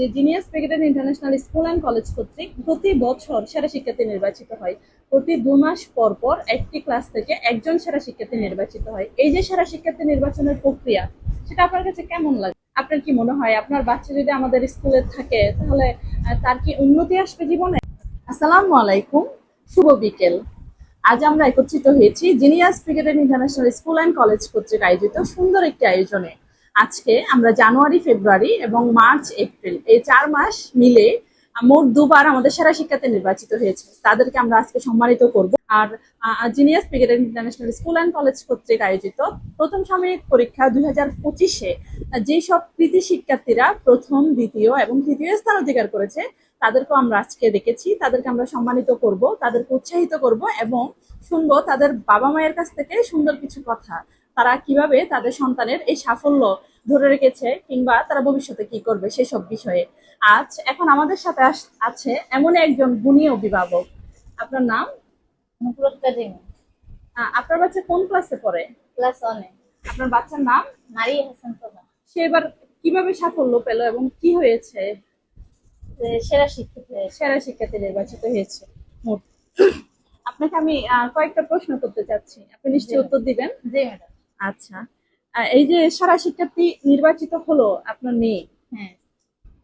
যে জিনিয়াস প্রেগেটেড international school and college কর্তৃক প্রতি বছর সেরা শিক্ষার্থী নির্বাচিত হয়। প্রতি দু মাস পর পর একটি ক্লাস থেকে একজন সেরা শিক্ষার্থী নির্বাচিত হয়। এই যে সেরা শিক্ষার্থী নির্বাচনের প্রক্রিয়া, সেটা আপনার কাছে কেমন লাগে? আপনার কি মনে হয়, আপনার বাচ্চা যদি আমাদের স্কুলে থাকে, তাহলে তার কি উন্নতি আসবে জীবনে? আসসালামু আলাইকুম, শুভ বিকেল। আজ আমরা একত্রিত হয়েছি জিনিয়াস ক্রিকেটেড ইন্টারন্যাশনাল স্কুল অ্যান্ড কলেজ কর্তৃক আয়োজিত সুন্দর একটি আয়োজনে। আজকে আমরা জানুয়ারি, ফেব্রুয়ারি এবং মার্চ, এপ্রিল এই চার মাস মিলে মোট দুবার আমাদের সেরা শিক্ষার্থী নির্বাচিত হয়েছে। তাদেরকে আমরা আজকে সম্মানিত করব। আর জিনিয়াস ক্রিকেটেড ইন্টারন্যাশনাল স্কুল অ্যান্ড কলেজ কর্তৃক আয়োজিত প্রথম সাময়িক পরীক্ষা দুই হাজার পঁচিশে যেসব কৃতি শিক্ষার্থীরা প্রথম, দ্বিতীয় এবং তৃতীয় স্থান অধিকার করেছে, তাদেরকেও আমরা আজকে দেখেছি তাদেরকে আমরা সম্মানিত করব, তাদেরকে উৎসাহিত করব এবং শুনব তাদের বাবা মায়ের কাছ থেকে সুন্দর কিছু কথা। তারা কীভাবে তাদের সন্তানের এই সাফল্য ধরে রেখেছে কিংবা তারা ভবিষ্যতে কি করবে সেসব বিষয়ে। আজ এখন আমাদের সাথে আছে এমন একজন গুণী অভিভাবক। আপনার নাম? নুপুরত আহ, আপনার বাচ্চা কোন ক্লাসে পড়ে? ক্লাস ওয়ানে আপনার বাচ্চার নাম? নারী হাসান প্রধান। সে এবার কীভাবে সাফল্য পেল এবং কি হয়েছে? যে সেরা শিক্ষিত সেরা শিক্ষার্থী নির্বাচিত হয়েছে। মোট। আপনাকে আমি কয়েকটা প্রশ্ন করতে চাচ্ছি। আপনি নিশ্চয়ই উত্তর দিবেন? জি ম্যাডাম। আচ্ছা। এই যে সারা শিক্ষার্থী নির্বাচিত হলো আপনার মেয়ে হ্যাঁ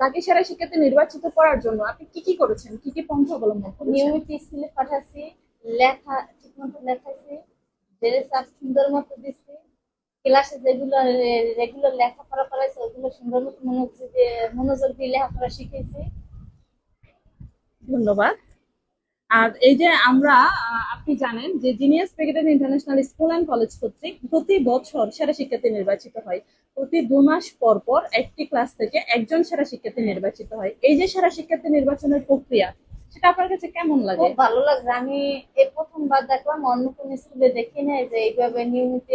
তাকে সেরা শিক্ষার্থী নির্বাচিত করার জন্য আপনি কি কি করেছেন? কি কি পন্থা অবলম্বন করেছেন? নিয়মিত স্কুলে পাঠাচ্ছি লেখা ঠিক মতো লেখাইছি ড্রেস আপ সুন্দর মতো দিচ্ছি ক্লাসে যেগুলো রেগুলার লেখাপড়া করাইছে ওগুলো সুন্দর মতো মনোযোগ দিয়ে মনোযোগ দিয়ে লেখাপড়া শিখেছি ধন্যবাদ। আর এই যে আমরা আপনি জানেন যে জিনিয়াস প্রেগেটেড ইন্টারন্যাশনাল স্কুল অ্যান্ড কলেজ কর্তৃক প্রতি বছর সেরা শিক্ষার্থী নির্বাচিত হয়। প্রতি দু মাস পর পর একটি ক্লাস থেকে একজন সেরা শিক্ষার্থী নির্বাচিত হয়। এই যে সেরা শিক্ষার্থী নির্বাচনের প্রক্রিয়া, সেটা আপনার কাছে কেমন লাগে? ভালো লাগছে। আমি এই প্রথমবার দেখলাম, অন্য কোন স্কুলে দেখি নাই যে এইভাবে নিয়মিত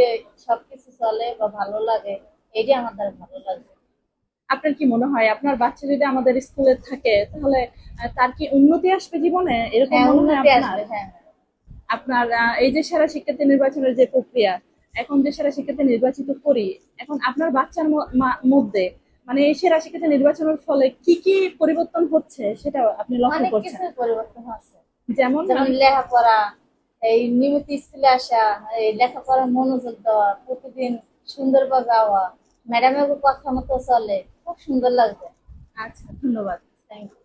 সবকিছু চলে বা ভালো লাগে। এটি আমার দ্বারা ভালো লাগছে। আপনার কি মনে হয়? আপনার বাচ্চা যদি আমাদের স্কুলে থাকে তাহলে তার কি উন্নতি আসবে জীবনে? এরকম হ্যাঁ মনে হয় আপনার? হ্যাঁ। আপনার এই যে সেরা শিক্ষার্থী নির্বাচনের যে প্রক্রিয়া এখন যে সেরা শিক্ষার্থী নির্বাচিত করি এখন আপনার বাচ্চার মধ্যে মানে এই সেরা শিক্ষার্থী নির্বাচনের ফলে কি কি পরিবর্তন হচ্ছে সেটা আপনি লক্ষ্য করছেন? পরিবর্তন যেমন লেখাপড়া এই নিয়মিত স্কুলে আসা এই লেখাপড়ার মনোযোগ দেওয়া প্রতিদিন সুন্দরভাবে আওয়া ম্যাডামের কথা মতো চলে খুব সুন্দর লাগছে। আচ্ছা ধন্যবাদ। Thank you